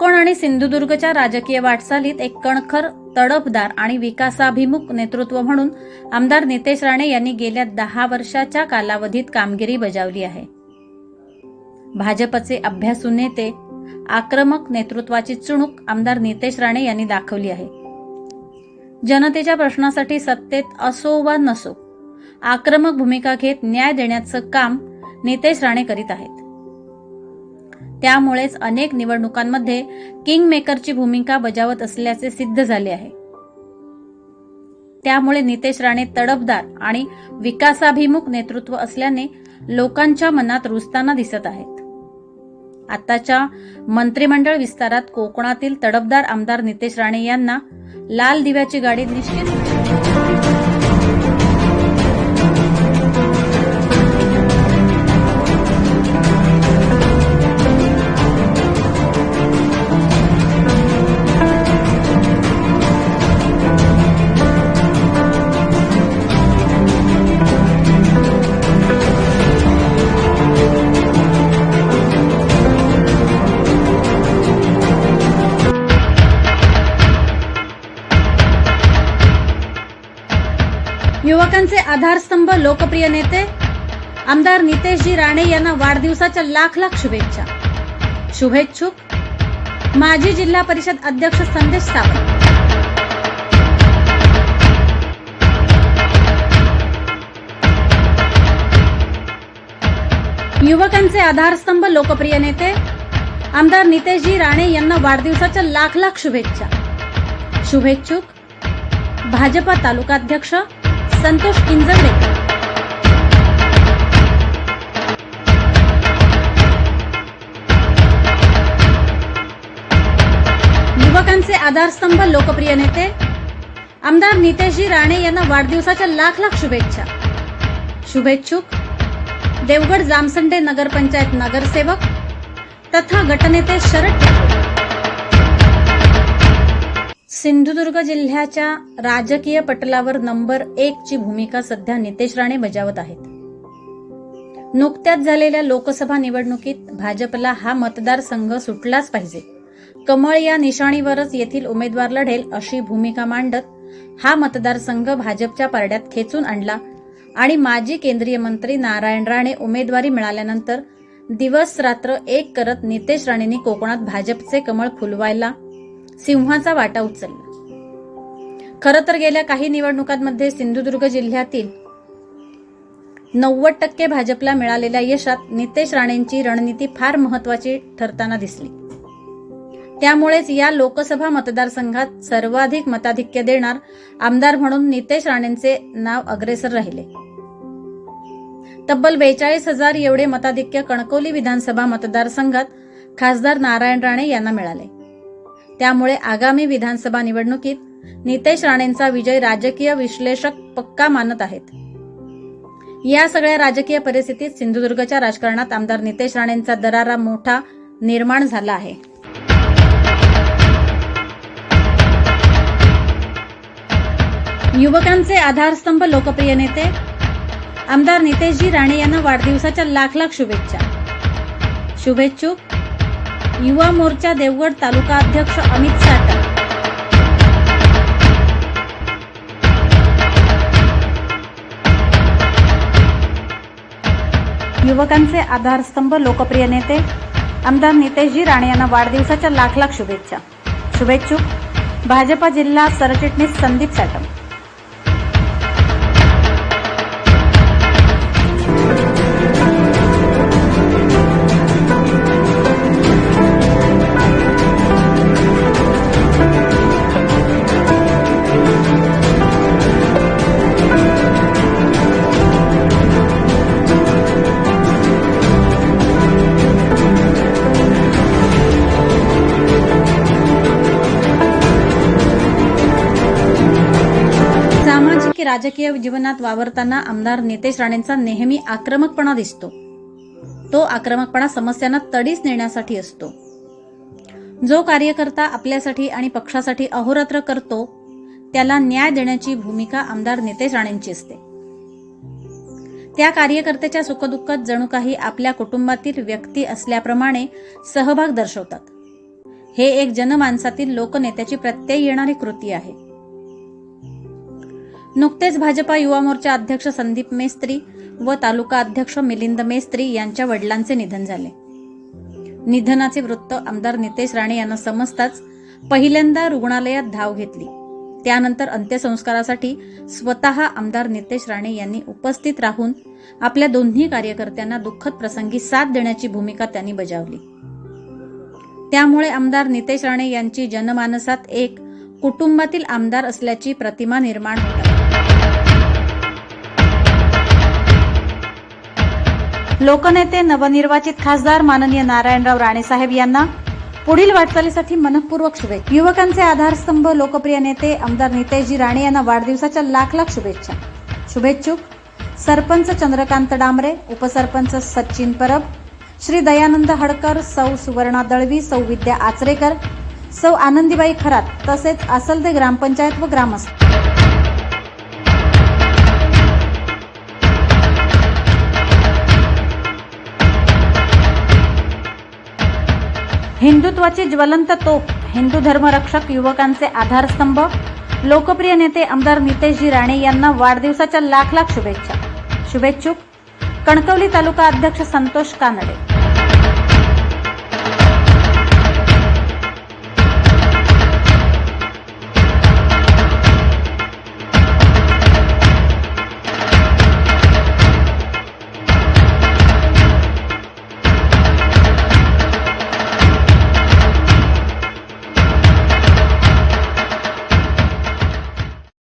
कोकण आणि सिंधुदुर्गच्या राजकीय वाटचालीत एक कणखर तडफदार आणि विकासाभिमुख नेतृत्व म्हणून आमदार नितेश राणे यांनी गेल्या दहा वर्षाच्या कालावधीत कामगिरी बजावली आहे. भाजपचे अभ्यासू नेते आक्रमक नेतृत्वाची चुणूक आमदार नितेश राणे यांनी दाखवली आहे. जनतेच्या प्रश्नासाठी सत्तेत असो वा नसो आक्रमक भूमिका घेत न्याय देण्याचं काम नितेश राणे करीत आहेत. त्यामुळेच अनेक निवडणुकांमध्ये किंग मेकरची भूमिका बजावत असल्याचे सिद्ध झाले आहे. त्यामुळे नितेश राणे तडफदार आणि विकासाभिमुख नेतृत्व असल्याने लोकांच्या मनात रुजताना दिसत आहेत. आताच्या मंत्रिमंडळ विस्तारात कोकणातील तडफदार आमदार नितेश राणे यांना लाल दिव्याची गाडी निश्चित युवकांचे आधारस्तंभ लोकप्रिय नेते आमदार नितेशजी राणे यांना वाढदिवसाच्या लाख लाख शुभेच्छा. शुभेच्छुक माजी जिल्हा परिषद अध्यक्ष संदेश सावंत. युवकांचे आधारस्तंभ लोकप्रिय नेते आमदार नितेशजी राणे यांना वाढदिवसाच्या लाख लाख शुभेच्छा. शुभेच्छुक भाजपा तालुकाध्यक्ष संतोष इंजर्डे युवकांचे आधारस्तंभ लोकप्रिय नेते आमदार नितेशजी राणे यांना वाढदिवसाच्या लाख लाख शुभेच्छा. शुभेच्छुक देवगड जामसंडे नगरपंचायत नगरसेवक तथा गटनेते शरद ठाकूर. सिंधुदुर्ग जिल्ह्याच्या राजकीय पटलावर नंबर एक ची भूमिका सध्या नितेश राणे बजावत आहेत. नुकत्याच झालेल्या लोकसभा निवडणुकीत भाजपला हा मतदारसंघ सुटलाच पाहिजे. कमळ या निशाणीवरच येथील उमेदवार लढेल अशी भूमिका मांडत हा मतदारसंघ भाजपच्या पारड्यात खेचून आणला आणि माजी केंद्रीय मंत्री नारायण राणे उमेदवारी मिळाल्यानंतर दिवस रात्र एक करत नितेश राणेंनी कोकणात भाजपचे कमळ फुलवायला सिंहाचा वाटा उचलला. खरं तर गेल्या काही निवडणुकांमध्ये सिंधुदुर्ग जिल्ह्यातील नव्वद टक्के भाजपला मिळालेल्या यशात नितेश राणेंची रणनीती फार महत्वाची ठरताना दिसली. त्यामुळेच या लोकसभा मतदारसंघात सर्वाधिक मताधिक्य देणार आमदार म्हणून नितेश राणेंचे नाव अग्रेसर राहिले. तब्बल बेचाळीस हजार एवढे मताधिक्य कणकवली विधानसभा मतदारसंघात खासदार नारायण राणे यांना मिळाले. त्यामुळे आगामी विधानसभा निवडणुकीत नितेश राणेंचा विजय राजकीय विश्लेषक पक्का मानत आहेत. या सगळ्या राजकीय परिस्थितीत सिंधुदुर्गच्या राजकारणात आमदार नितेश राणेंचा दरारा मोठा निर्माण झाला आहे. युवकांचे आधारस्तंभ लोकप्रिय नेते आमदार नितेशजी राणे यांना वाढदिवसाच्या लाख लाख शुभेच्छा. शुभेच्छुक युवा मोर्चा देवगड तालुका अध्यक्ष अमित साटा युवकांचे आधारस्तंभ लोकप्रिय नेते आमदार नितेशजी राणे यांना वाढदिवसाच्या लाख लाख शुभेच्छा. शुभेच्छुक भाजपा जिल्हा सरचिटणीस संदीप साटम राजकीय जीवनात वावरताना आमदार नितेश राणेंचा नेहमी आक्रमकपणा दिसतो. तो आक्रमकपणा समस्यांना तडीच नेण्यासाठी असतो. जो कार्यकर्ता आपल्यासाठी आणि पक्षासाठी अहोरात्र करतो त्याला न्याय देण्याची भूमिका आमदार नितेश राणेंची असते. त्या कार्यकर्त्याच्या सुखदुःखात जणू काही आपल्या कुटुंबातील व्यक्ती असल्याप्रमाणे सहभाग दर्शवतात. हे एक जनमानसातील लोकनेत्याची प्रत्यय येणारी कृती आहे. नुकतेच भाजपा युवा मोर्चा अध्यक्ष संदीप मेस्त्री व तालुका अध्यक्ष मिलिंद मेस्त्री यांच्या वडिलांचे निधन झाले. निधनाचे वृत्त आमदार नितेश राणे यांना समजताच पहिल्यांदा रुग्णालयात धाव घेतली. त्यानंतर अंत्यसंस्कारासाठी स्वतः आमदार नितेश राणे यांनी उपस्थित राहून आपल्या दोन्ही कार्यकर्त्यांना दुःखद प्रसंगी साथ देण्याची भूमिका त्यांनी बजावली. त्यामुळे आमदार नितेश राणे यांची जनमानसात एक कुटुंबातील आमदार असल्याची प्रतिमा निर्माण होत लोकनेते नवनिर्वाचित खासदार माननीय नारायणराव राणेसाहेब यांना पुढील वाटचालीसाठी मनपूर्वक शुभेच्छा. युवकांचे आधारस्तंभ लोकप्रिय नेते आमदार नितेशजी राणे यांना वाढदिवसाच्या लाख लाख शुभेच्छा. शुभेच्छुक. सरपंच चंद्रकांत डांबरे उपसरपंच सचिन परब श्री दयानंद हडकर सौ सुवर्णा दळवी सौ विद्या आचरेकर सौ आनंदीबाई खरात तसेच आसलदे ग्रामपंचायत व ग्रामस्थ. हिंदुत्वाची ज्वलंत तोप हिंदू धर्मरक्षक युवकांचे आधारस्तंभ लोकप्रिय नेते आमदार नितेशजी राणे यांना वाढदिवसाच्या लाख लाख शुभेच्छा. शुभेच्छुक कणकवली तालुका अध्यक्ष संतोष कानडे.